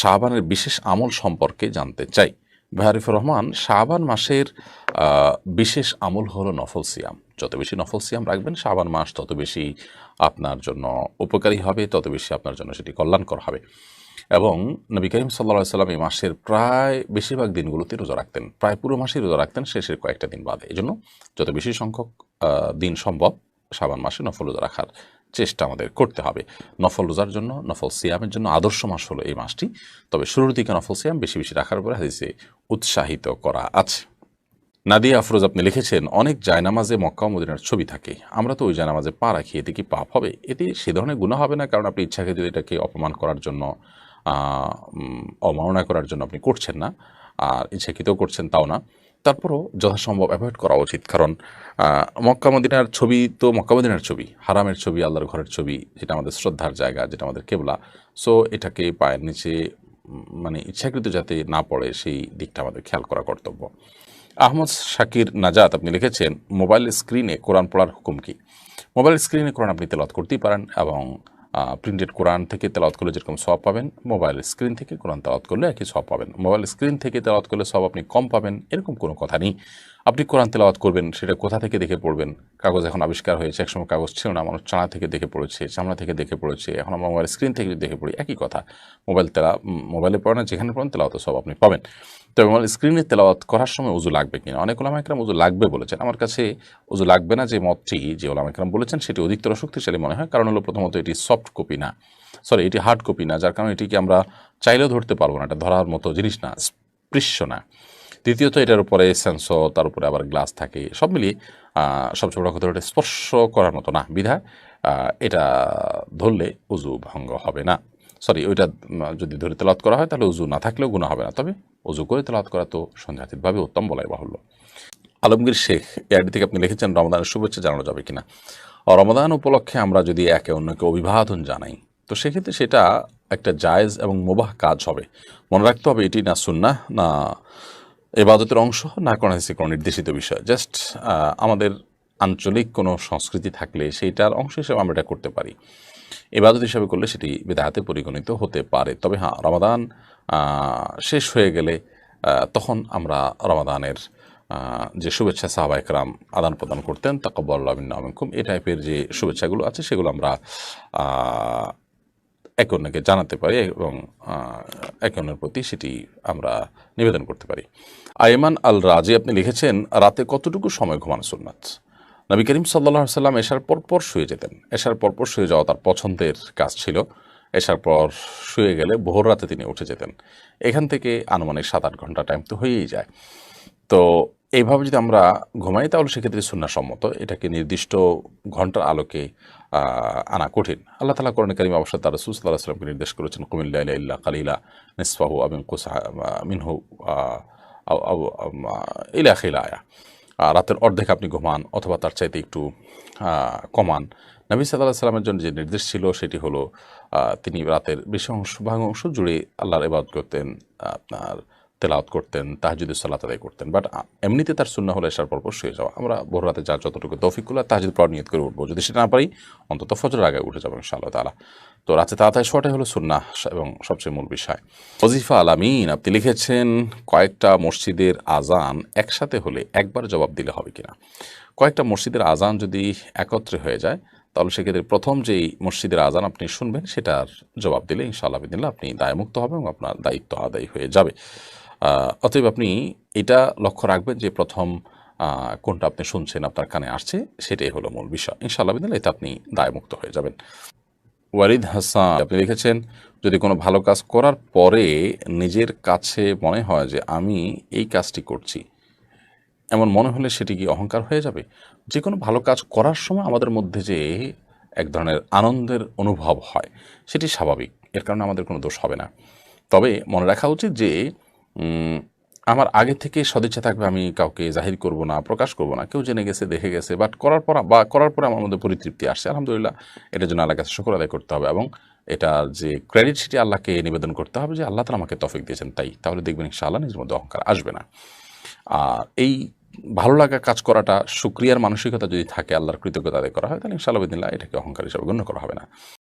শাহবানের বিশেষ আমল সম্পর্কে জানতে চাই। ভারিফুর রহমান, শাহবান মাসের বিশেষ আমল হলো নফল সিয়াম। যত বেশি নফল সিয়াম রাখবেন, শাহবান মাস তত বেশি আপনার জন্য উপকারী হবে, তত বেশি আপনার জন্য সেটি কল্যাণকর হবে। এবং নবী করিম সাল্লা সাল্লাম এই মাসের প্রায় বেশিরভাগ দিনগুলোতে রোজা রাখতেন। প্রায় পুরো মাসেই রোজা রাখতেন, শেষের কয়েকটা দিন বাদে। এই জন্য যত বেশি সংখ্যক দিন সম্ভব শাবান মাসে নফল রোজা রাখার চেষ্টা আমাদের করতে হবে। নফল রোজার জন্য, নফল সিয়ামের জন্য আদর্শ মাস হলো এই মাসটি। তবে শুরুর দিকে নফল সিয়াম বেশি বেশি রাখার উপরে হাদিসে উৎসাহিত করা আছে। নাদিয়া আফরোজ আপনি লিখেছেন, অনেক জায়নামাজে মক্কা মদিনার ছবি থাকে। আমরা তো ওই জায়নামাজে পা রাখি, এতে কি পাপ হবে? এতে সে ধরনের গুণা হবে না, কারণ আপনি ইচ্ছাকে যদি এটাকে অপমান করার জন্য অমাননা করার জন্য আপনি করছেন না, আর ইচ্ছাকৃতও করছেন, তাও না। তারপরও যথাসম্ভব অ্যাভয়েড করা উচিত। কারণ মক্কা মদিনার ছবি তো মক্কা মদিনার ছবি, হারামের ছবি, আল্লাহর ঘরের ছবি, যেটা আমাদের শ্রদ্ধার জায়গা, যেটা আমাদের কেবলা। সো এটাকে পায়ের নিচে মানে ইচ্ছাকৃত যাতে না পড়ে, সেই দিকটা আমাদের খেয়াল করা কর্তব্য। আহমদ শাকির নাজাত আপনি লিখেছেন, মোবাইল স্ক্রিনে কোরআন পড়ার হুকুম কি? মোবাইল স্ক্রিনে কোরআন আপনি তেলত করতেই পারেন এবং প্রিন্টেড কোরআন থেকে তেলাওয়াত করলে যেরকম সব পাবেন মোবাইল স্ক্রিন থেকে কোরআন তেলাওয়াত করলে একই সব পাবেন। মোবাইল স্ক্রিন থেকে তেলাওয়াত করলে সব আপনি কম পাবেন, এরকম কোনো কথা নেই। আপনি কোরআন তেলাওয়াত করবেন, সেটা কোথা থেকে দেখে পড়বেন? কাগজ এখন আবিষ্কার হয়েছে, একসময় কাগজ ছিল না, মানুষ চানা থেকে দেখে পড়েছে, চামড়া থেকে দেখে পড়েছে, এখন আমরা মোবাইল স্ক্রিন থেকে দেখে পড়ি, একই কথা। মোবাইল তেলা মোবাইলে পড়েন, যেখানে পড়েন, তেলাওয়াত সব আপনি পাবেন। তবে মোবাইল স্ক্রিনে তেলাওয়াত করার সময় উজু লাগবে কিনা? অনেক ওলামা একরাম উজু লাগবে বলেছেন। আমার কাছে উজু লাগবে না যে মতটি যে ওলামা একরাম বলেছেন, সেটি অধিকতর শক্তিশালী মনে হয়, কারণ হলো প্রথমত এটি সফট কপি না। সরি এটি হার্ড কপি না, যার কারণে এটিকে আমরা চাইলেও ধরতে পারব না, এটা ধরার মতো জিনিস না, স্পৃশ্য না। দ্বিতীয়ত এটার উপরে সেন্সর তার উপরে আবার গ্লাস থাকে সব মিলিয়ে সবচেয়ে বড় কথা এটা স্পর্শ করার মতো না আহ, এটা ধরলে উজু ভঙ্গ হবে না। সরি ওইটা যদি ধরে তেলাওয়াত করা হয় তাহলে উজু না থাকলেও গুণা হবে না তবে উজু করে তেলাওয়াত করা তো সন্দেহাতীতভাবে উত্তম বলাই বাহুল্য। আলমগীর শেখ এআইডি থেকে আপনি লিখেছেন রমদানের শুভেচ্ছা জানানো যাবে কিনা? রমদান উপলক্ষে আমরা যদি একে অন্যকে অভিবাদন জানাই তো সেক্ষেত্রে সেটা একটা জায়েজ এবং মোবাহ কাজ হবে। মনে রাখতে হবে এটি না সুন্না না এবাদতের অংশ না কোনো হাদিসে কোনো নির্দেশিত বিষয়। জাস্ট আমাদের আঞ্চলিক কোনো সংস্কৃতি থাকলে সেইটার অংশ হিসেবে আমরা এটা করতে পারি। এবাদত হিসাবে করলে সেটি বেদাহাতে পরিগণিত হতে পারে। তবে হ্যাঁ রমাদান শেষ হয়ে গেলে তখন আমরা রমাদানের যে শুভেচ্ছা সাহাবাইকরাম আদান প্রদান করতেন তাকব্বাল্লামিনামিকুম এই টাইপের যে শুভেচ্ছাগুলো আছে সেগুলো আমরা একে অন্যকে জানাতে পারি এবং একে অন্যের প্রতি সেটি আমরা নিবেদন করতে পারি। আইমান আল রাজি আপনি লিখেছেন, রাতে কতটুকু সময় ঘুমানো সুন্নাত? নবী করিম সাল্লাহ সাল্লাম এসার পর পর শুয়ে যেতেন। এশার পর পর শুয়ে যাওয়া তার পছন্দের কাজ ছিল। এশার পর শুয়ে গেলে ভোর রাতে তিনি উঠে যেতেন। এখান থেকে আনুমানিক সাত আট ঘণ্টা টাইম তো হয়েই যায়। তো এইভাবে যদি আমরা ঘুমাই, তাহলে সেক্ষেত্রে সুন্নাসম্মত এটাকে নির্দিষ্ট ঘণ্টার আলোকে আনা কঠিন। আল্লাহ তালা করণে কারিম অবশ্য তার রসুল সাল্লাহ সাল্লামকে নির্দেশ করেছেন কুমিল্লা ইল্লা কালিলা নিসফাহু আমিন কুসা মিনহু ইলা খিলা আয়া রাতের অর্ধেক আপনি ঘুমান অথবা তার চাইতে একটু কমান। নবী সাল্লাহ সাল্লামের জন্য যে নির্দেশ ছিল সেটি হলো তিনি রাতের বেশি অংশ ভাগ অংশ জুড়ে আল্লাহর ইবাদত করতেন আপনার তেলাওয়াত করতেন, তাহাজুদের সালাত আদায় করতেন বাট এমনিতে তার সুন্না হলে এসার পরপর শুয়ে যাওয়া। আমরা ভোর রাতে যার যতটুকু তৌফিকুল্লাহ তাহাজুদ পর নিয়ত করে উঠবো। যদি সেটা না পারি, অন্তত ফজর আগে উঠে যাব ইনশাআল্লাহ তালা তো রাতে তাড়াতাড়ি শোয়াটাই হলো সুন্না এবং সবচেয়ে মূল বিষয়। ওজিফা আলামিন আপনি লিখেছেন, কয়েকটা মসজিদের আজান একসাথে হলে একবার জবাব দিলে হবে কিনা? কয়েকটা মসজিদের আজান যদি একত্রে হয়ে যায়, তাহলে সেক্ষেত্রে প্রথম যেই মসজিদের আজান আপনি শুনবেন, সেটার জবাব দিলে ইনশাআল্লাহ বিদিল্লা আপনি দায়মুক্ত হবে এবং আপনার দায়িত্ব আদায় হয়ে যাবে। অতএব আপনি এটা লক্ষ্য রাখবেন যে প্রথম কোনটা আপনি শুনছেন, আপনার কানে আসছে, সেটাই হলো মূল বিষয়। ইনশাআল্লাহ বিদিল্লা এতে আপনি দায়মুক্ত হয়ে যাবেন। ওয়ারিদ হাসান, আপনি লিখেছেন, যদি কোনো ভালো কাজ করার পরে নিজের কাছে মনে হয় যে আমি এই কাজটি করছি, এমন মনে হলে সেটি কি অহংকার হয়ে যাবে? যে কোনো ভালো কাজ করার সময় আমাদের মধ্যে যে এক ধরনের আনন্দের অনুভব হয়, সেটি স্বাভাবিক। এর কারণে আমাদের কোনো দোষ হবে না। তবে মনে রাখা উচিত যে আমার আগে থেকে সদিচ্ছা থাকবে আমি কাউকে জাহির করব না, প্রকাশ করব না। কেউ জেনে গেছে, দেখে গেছে বাট করার পর, বা করার পরে আমার মধ্যে পরিতৃপ্তি আসছে। আলহামদুলিল্লাহ, এটার জন্য আল্লাহ কাছে শুকর আদায় করতে হবে এবং এটার যে ক্রেডিট সেটি আল্লাহকে নিবেদন করতে হবে যে আল্লাহ তালা আমাকে তফিক দিয়েছেন, তাই। তাহলে দেখবেন ইনশাআল্লাহ নিজের মধ্যে অহংকার আসবে না। আর এই ভালো লাগা কাজ করাটা, সুক্রিয়ার মানসিকতা যদি থাকে, আল্লাহর কৃতজ্ঞতা আদায় করা হয়, তাহলে ইনশাআল্লাহ এটাকে অহংকার হিসাবে গণ্য করা হবে না।